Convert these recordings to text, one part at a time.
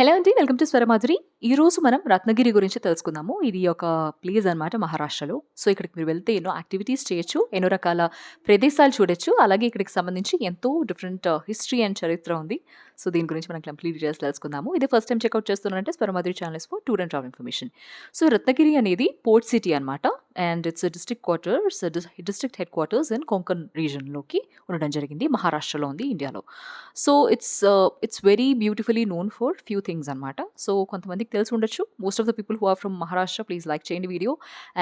Hello అండి welcome to Swaramadhuri ఈరోజు మనం రత్నగిరి గురించి తెలుసుకుందాము. ఇది ఒక ప్లేస్ అనమాట మహారాష్ట్రలో. సో ఇక్కడికి మీరు వెళ్తే ఎన్నో యాక్టివిటీస్ చేయొచ్చు ఎన్నో రకాల ప్రదేశాలు చూడొచ్చు. అలాగే ఇక్కడికి సంబంధించి ఎంతో డిఫరెంట్ హిస్టరీ అండ్ చరిత్ర ఉంది. సో దీని గురించి మనం కంప్లీట్ డీటెయిల్స్ తెలుసుకుందాము. ఇది ఫస్ట్ టైం చెక్అవుట్ చేస్తున్నారంటే Swaramadhuri channels for tour and travel information so Ratnagiri అనేది పోర్ట్ సిటీ అనమాట and it's district quarters district headquarters in Konkan రీజన్లోకి ఉండడం జరిగింది. మహారాష్ట్రలో ఉంది ఇండియాలో so it's it's very beautifully known for few things అనమాట so కొంతమందికి తెలిసి ఉండొచ్చు. Most of the people who are from Maharashtra please like చేయండి వీడియో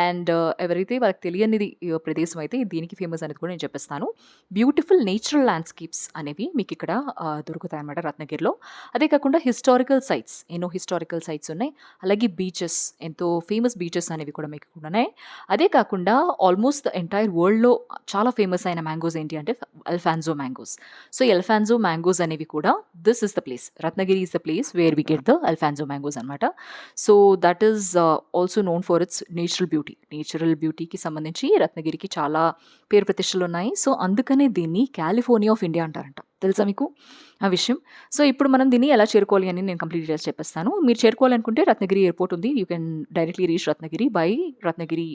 అండ్ ఎవరైతే వాళ్ళకి తెలియనిది ప్రదేశం అయితే దీనికి ఫేమస్ అనేది కూడా నేను చెప్పేస్తాను. బ్యూటిఫుల్ నేచురల్ ల్యాండ్స్కేప్స్ అనేవి మీకు ఇక్కడ uh, దొరుకుతాయి అనమాట రత్నగిరిలో. అదే కాకుండా హిస్టారికల్ సైట్స్ ఎన్నో హిస్టారికల్ సైట్స్ ఉన్నాయి. అలాగే బీచెస్ ఎంతో ఫేమస్ బీచెస్ అనేవి కూడా మీకు ఉన్నాయి. అదే కాకుండా ఆల్మోస్ట్ ద ఎంటైర్ వరల్డ్లో చాలా ఫేమస్ అయిన మ్యాంగోస్ ఏంటి అంటే Alphonso mangoes. So Alphonso mangoes అనేవి కూడా this is the place. Ratnagiri is the place where we get the Alphonso mangoes అనమాట so that is also known for its natural beauty. Natural బ్యూటీకి సంబంధించి రత్నగిరికి చాలా పేరు ప్రతిష్టలు ఉన్నాయి. సో అందుకనే దీన్ని కాలిఫోర్నియా ఆఫ్ ఇండియా అంటారంట. తెలుసా మీకు? ఆ విషయం. సో ఇప్పుడు మనం దీన్ని ఎలా చేరుకోవాలి అని నేను కంప్లీట్ డీటెయిల్స్ చెప్పేస్తాను. మీరు చేరుకోవాలనుకుంటే రత్నగిరి ఎయిర్పోర్ట్ ఉంది. You can directly reach Ratnagiri by Ratnagiri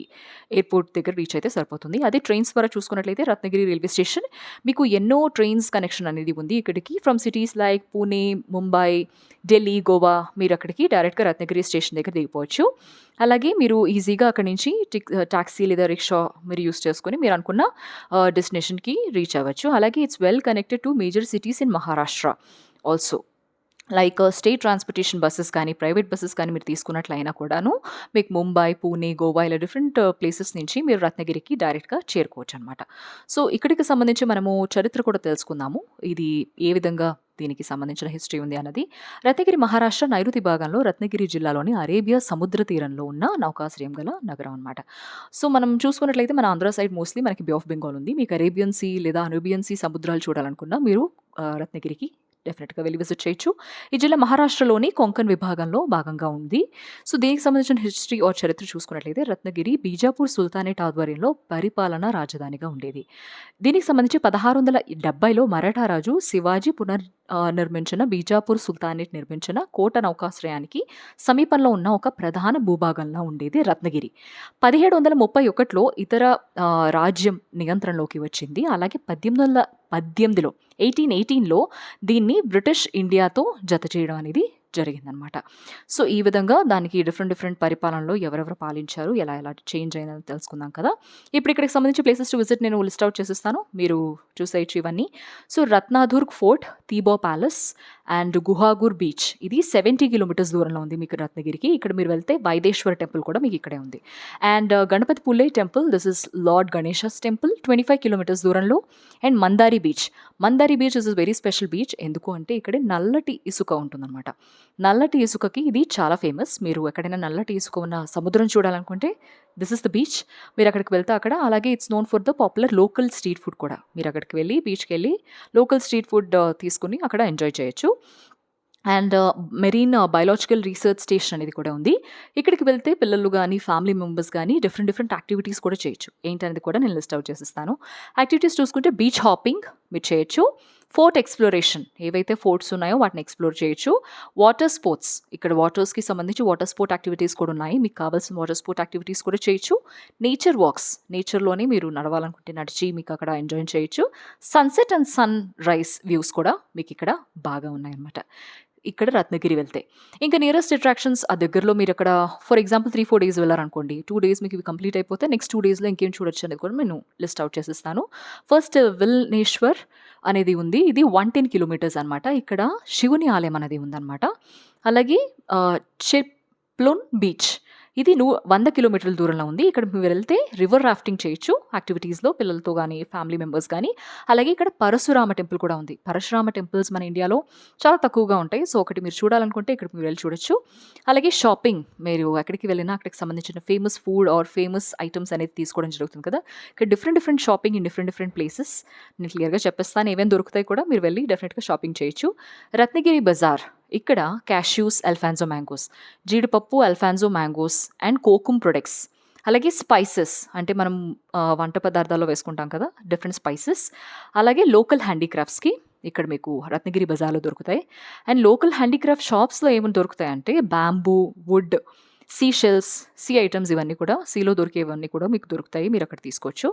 airport దగ్గర రీచ్ అయితే సరిపోతుంది. అదే ట్రైన్స్ ద్వారా చూసుకున్నట్లయితే రత్నగిరి రైల్వే స్టేషన్ మీకు ఎన్నో ట్రైన్స్ కనెక్షన్ అనేది ఉంది ఇక్కడికి. From cities like Pune Mumbai Delhi Goa మీరు అక్కడికి డైరెక్ట్గా రత్నగిరి స్టేషన్ దగ్గర దిగిపోవచ్చు. అలాగే మీరు ఈజీగా అక్కడి నుంచి టిక్ టాక్సీ లేదా రిక్షా మీరు యూస్ చేసుకొని మీరు అనుకున్న డెస్టినేషన్కి రీచ్ అవ్వచ్చు. అలాగే it's well connected to major cities in Maharashtra. Also like state transportation buses కానీ ప్రైవేట్ బస్సెస్ కానీ మీరు తీసుకున్నట్లయినా కూడాను మీకు ముంబై పూణే గోవా ఇలా డిఫరెంట్ ప్లేసెస్ uh, నుంచి మీరు రత్నగిరికి డైరెక్ట్గా చేరుకోవచ్చు అనమాట సో ఇక్కడికి సంబంధించి మనము చరిత్ర కూడా తెలుసుకుందాము. ఇది ఏ విధంగా దీనికి సంబంధించిన హిస్టరీ ఉంది అన్నది. రత్నగిరి మహారాష్ట్ర నైరుతి భాగంలో రత్నగిరి జిల్లాలోని అరేబియా సముద్ర తీరంలో ఉన్న నౌకాశ్రయం గల నగరం అనమాట సో మనం చూసుకున్నట్లయితే మన ఆంధ్ర సైడ్ మోస్ట్లీ మనకి బే ఆఫ్ బెంగాల్ ఉంది. మీకు అరేబియన్ సీ లేదా అనూబియన్ సీ సముద్రాలు చూడాలనుకున్నా మీరు రత్నగిరికి డెఫినెట్గా వెళ్ళి విజిట్ చేయొచ్చు. ఈ జిల్లా మహారాష్ట్రలోని కొంకన్ విభాగంలో భాగంగా ఉంది. సో దీనికి సంబంధించిన హిస్టరీ ఆర్ చరిత్ర చూసుకున్నట్లయితే రత్నగిరి బీజాపూర్ సుల్తానేట్ ఆధ్వర్యంలో పరిపాలనా రాజధానిగా ఉండేది. దీనికి సంబంధించి పదహారు వందల డెబ్బైలో మరాఠా రాజు శివాజీ పునర్ నిర్మించిన బీజాపూర్ సుల్తానేట్ నిర్మించిన కోట నౌకాశ్రయానికి సమీపంలో ఉన్న ఒక ప్రధాన భూభాగంలో ఉండేది రత్నగిరి. పదిహేడు వందల ముప్పై ఒకటిలో ఇతర రాజ్యం నియంత్రణలోకి వచ్చింది. అలాగే పద్దెనిమిది వందల పద్దెనిమిదిలో ఎయిటీన్ ఎయిటీన్లో దీన్ని బ్రిటిష్ ఇండియాతో జత చేయడం అనేది జరిగిందనమాట సో ఈ విధంగా దానికి డిఫరెంట్ డిఫరెంట్ పరిపాలనలో ఎవరెవరు పాలించారు ఎలా ఎలా చేంజ్ అయిందని తెలుసుకుందాం కదా. ఇప్పుడు ఇక్కడికి సంబంధించి ప్లేసెస్ టు విజిట్ నేను లిస్ట్ అవుట్ చేసిస్తాను. మీరు చూసేయచ్చు ఇవన్నీ. So Ratnadurg fort Thibaw palace and Guhagar beach. ఇది సెవెంటీ కిలోమీటర్స్ దూరంలో ఉంది మీకు రత్నగిరికి. ఇక్కడ మీరు వెళ్తే వైదేశ్వర టెంపుల్ కూడా మీకు ఇక్కడే ఉంది. And uh, Ganapati Pule temple this is lord Ganesha's temple twenty five kilometres దూరంలో. And Mandari beach. Mandari beach is is very special beach ఎందుకు అంటే ఇక్కడ నల్లటి ఇసుక ఉంటుందన్నమాట. నల్లటి ఇసుకకి ఇది చాలా ఫేమస్ మీరు ఎక్కడైనా నల్లటి ఇసుక ఉన్న సముద్రం చూడాలనుకుంటే దిస్ ఇస్ ద బీచ్. మీరు అక్కడికి వెళ్తే అక్కడ అలాగే it's known for the popular local street food కూడా. మీరు అక్కడికి వెళ్ళి బీచ్కి వెళ్ళి లోకల్ స్ట్రీట్ ఫుడ్ తీసుకుని అక్కడ ఎంజాయ్ చేయొచ్చు. And marine biological research station అనేది కూడా ఉంది. ఇక్కడికి వెళ్తే పిల్లలు కానీ ఫ్యామిలీ మెంబర్స్ కానీ డిఫరెంట్ డిఫరెంట్ యాక్టివిటీస్ కూడా చేయొచ్చు. ఏంటనేది కూడా నేను లిస్ట్ అవుట్ చేసిస్తాను. యాక్టివిటీస్ చూసుకుంటే బీచ్ హాపింగ్ మీరు చేయొచ్చు. Fort exploration. ఏవైతే ఫోర్ట్స్ ఉన్నాయో వాటిని ఎక్స్ప్లోర్ చేయొచ్చు. Water sports. ఇక్కడ వాటర్స్కి సంబంధించి వాటర్ స్పోర్ట్ యాక్టివిటీస్ కూడా ఉన్నాయి. మీకు కావాల్సిన వాటర్ స్పోర్ట్ యాక్టివిటీస్ కూడా చేయొచ్చు. Nature wax. నేచర్లోనే మీరు నడవాలనుకుంటే నడిచి మీకు అక్కడ ఎంజాయ్ చేయొచ్చు. Sunset and sunrise views కూడా మీకు ఇక్కడ బాగా ఉన్నాయన్నమాట. ఇక్కడ రత్నగిరి వెళ్తే. ఇంకా నియరెస్ట్ అట్రాక్షన్స్ ఆ దగ్గరలో మీరు అక్కడ for example three four days వెళ్ళారనుకోండి. టూ డేస్ మీకు ఇవి కంప్లీట్ అయిపోతే నెక్స్ట్ టూ డేస్లో ఇంకేం చూడొచ్చు అనేది కూడా నేను లిస్ట్ అవుట్ చేసిస్తాను. ఫస్ట్ విల్నేశ్వర్ అనేది ఉంది. ఇది వన్ టెన్ కిలోమీటర్స్ అనమాట ఇక్కడ శివుని ఆలయం అనేది ఉందన్నమాట. అలాగే చెప్లోన్ బీచ్. ఇది నువ్వు వంద కిలోమీటర్ల దూరంలో ఉంది. ఇక్కడ మీరు వెళ్తే రివర్ రాఫ్టింగ్ చేయొచ్చు. యాక్టివిటీస్లో పిల్లలతో కానీ ఫ్యామిలీ మెంబర్స్ కానీ అలాగే ఇక్కడ పరశురామ టెంపుల్ కూడా ఉంది. పరశురామ టెంపుల్స్ మన ఇండియాలో చాలా తక్కువగా ఉంటాయి. సో ఒకటి మీరు చూడాలనుకుంటే ఇక్కడ మీరు వెళ్ళి చూడొచ్చు. అలాగే షాపింగ్ మీరు ఎక్కడికి వెళ్ళినా అక్కడికి సంబంధించిన famous food or famous items అనేది తీసుకోవడం జరుగుతుంది కదా. ఇక్కడ different different shopping in different different places నేను క్లియర్గా చెప్పేస్తాను. ఏమేమి దొరుకుతాయి కూడా మీరు వెళ్ళి డెఫినెట్గా షాపింగ్ చేయొచ్చు. రత్నగిరి బజార్. ఇక్కడ క్యాష్యూస్ అల్ఫాన్జో మ్యాంగోస్ జీడిపప్పు Alphonso mangoes and kokum products అలాగే స్పైసెస్ అంటే మనం వంట పదార్థాల్లో వేసుకుంటాం కదా! Different spices. అలాగే లోకల్ హ్యాండీక్రాఫ్ట్స్‌కి ఇక్కడ మీకు రత్నగిరి బజార్‌లో దొరుకుతాయి. అండ్ లోకల్ హ్యాండీక్రాఫ్ట్ షాప్స్‌లో ఏమైనా దొరుకుతాయంటే bamboo, wood, sea shells, sea items ఇవన్నీ కూడా సీలో దొరికేవన్నీ కూడా మీకు దొరుకుతాయి. మీరు అక్కడ తీసుకోవచ్చు.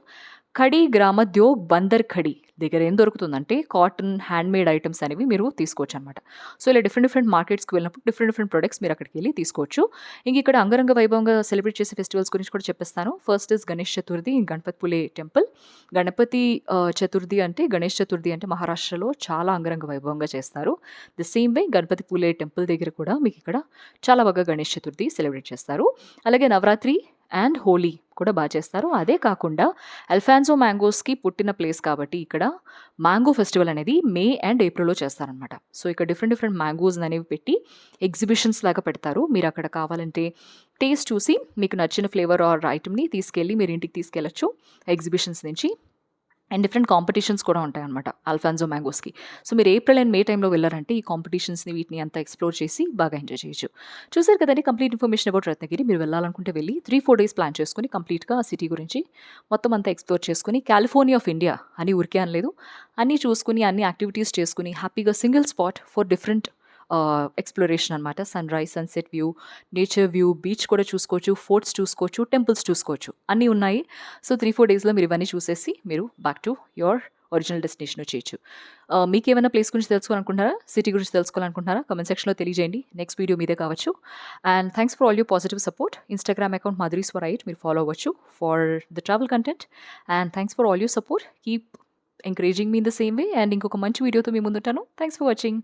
ఖడీ గ్రామోద్యోగ్ బందర్ ఖడీ దగ్గర ఏం దొరుకుతుందంటే కాటన్, హ్యాండ్‌మేడ్ ఐటమ్స్ అనేవి మీరు తీసుకోవచ్చనమాట. సో, ఇలా డిఫరెంట్ డిఫరెంట్ మార్కెట్స్‌కి వెళ్ళినప్పుడు డిఫరెంట్ డిఫరెంట్ ప్రొడక్ట్స్ మీరు వెళ్ళి తీసుకోవచ్చు. ఇంక ఇక్కడ అంగరంగ వైభవంగా సెలబ్రేట్ చేసే ఫెస్టివల్స్ గురించి కూడా చెప్పేస్తాను. First is Ganesh Chaturthi in Ganapatipule temple. Ganapati Chaturthi అంటే గణేష్ చతుర్థి అంటే మహారాష్ట్రలో చాలా అంగరంగ వైభవంగా చేస్తారు. The same way Ganapatipule temple దగ్గర కూడా మీకు ఇక్కడ చాలా బాగా గణేష్ చతుర్థి సెలబ్రేట్ చేస్తారు. అలాగే నవరాత్రి అండ్ హోలీ కూడా బాగా చేస్తారు. అదే కాకుండా అల్ఫాన్సో మ్యాంగోస్‌కి పుట్టిన ప్లేస్ కాబట్టి ఇక్కడ మ్యాంగో ఫెస్టివల్ అనేది మే అండ్ ఏప్రిల్‌లో చేస్తారనమాట. సో, ఇక్కడ డిఫరెంట్ డిఫరెంట్ మ్యాంగోస్ అనేవి పెట్టి ఎగ్జిబిషన్స్ లాగా పెడతారు. మీరు అక్కడ కావాలంటే టేస్ట్ చూసి మీకు నచ్చిన ఫ్లేవర్ ఆర్ ఐటమ్ని తీసుకెళ్ళి మీరు ఇంటికి తీసుకెళ్ళొచ్చు ఎగ్జిబిషన్స్ నుంచి. అండ్ డిఫరెంట్ కాంపిటీషన్స్ కూడా ఉంటాయన్నమాట అల్ఫాన్సో మ్యాంగోస్‌కి. సో, మీరు ఏప్రిల్ అండ్ మే టైంలో వెళ్ళారంటే ఈ కాంపిటీషన్స్‌ని వీటిని అంతా ఎక్స్‌ప్లోర్ చేసి బాగా ఎంజాయ్ చేయొచ్చు. చూసారు కదండీ కంప్లీట్ ఇన్ఫర్మేషన్ అబౌట్ రత్నగిరి. మీరు వెళ్ళాలనుకుంటే వెళ్ళి త్రీ ఫోర్ డేస్ ప్లాన్ చేసుకొని కంప్లీట్‌గా ఆ సిటీ గురించి మొత్తం అంతా ఎక్స్‌ప్లోర్ చేసుకొని కాలిఫోర్నియా ఆఫ్ ఇండియా అని ఊరికే అనలేదు. అన్నీ చూసుకుని అన్ని యాక్టివిటీస్ చేసుకుని హ్యాపీగా single spot for different exploration అనమాట. Sunrise, sunset view, nature view, beach కూడా చూసుకోవచ్చు, ఫోర్ట్స్ చూసుకోవచ్చు, టెంపుల్స్ చూసుకోవచ్చు. అన్నీ ఉన్నాయి. సో, 3, 4 డేస్‌లో మీరు ఇవన్నీ చూసేసి మీరు back to your original destination వచ్చేయచ్చు మీకు మీకేమైనా ప్లేస్ గురించి తెలుసుకోవాలనుకుంటున్నారా? సిటీ గురించి తెలుసుకోవాలనుకుంటున్నారా? కమెంట్ సెక్షన్‌లో తెలియజేయండి. నెక్స్ట్ వీడియో మీదే కావచ్చు. And thanks for all you positive support. Instagram account మాదిరిస్ for it మీరు ఫాలో అవ్వచ్చు for the travel content. And thanks for all you support. Keep encouraging me in the same way and ఇంకొక మంచి వీడియోతో మీ ముందుంటాను. Thanks for watching.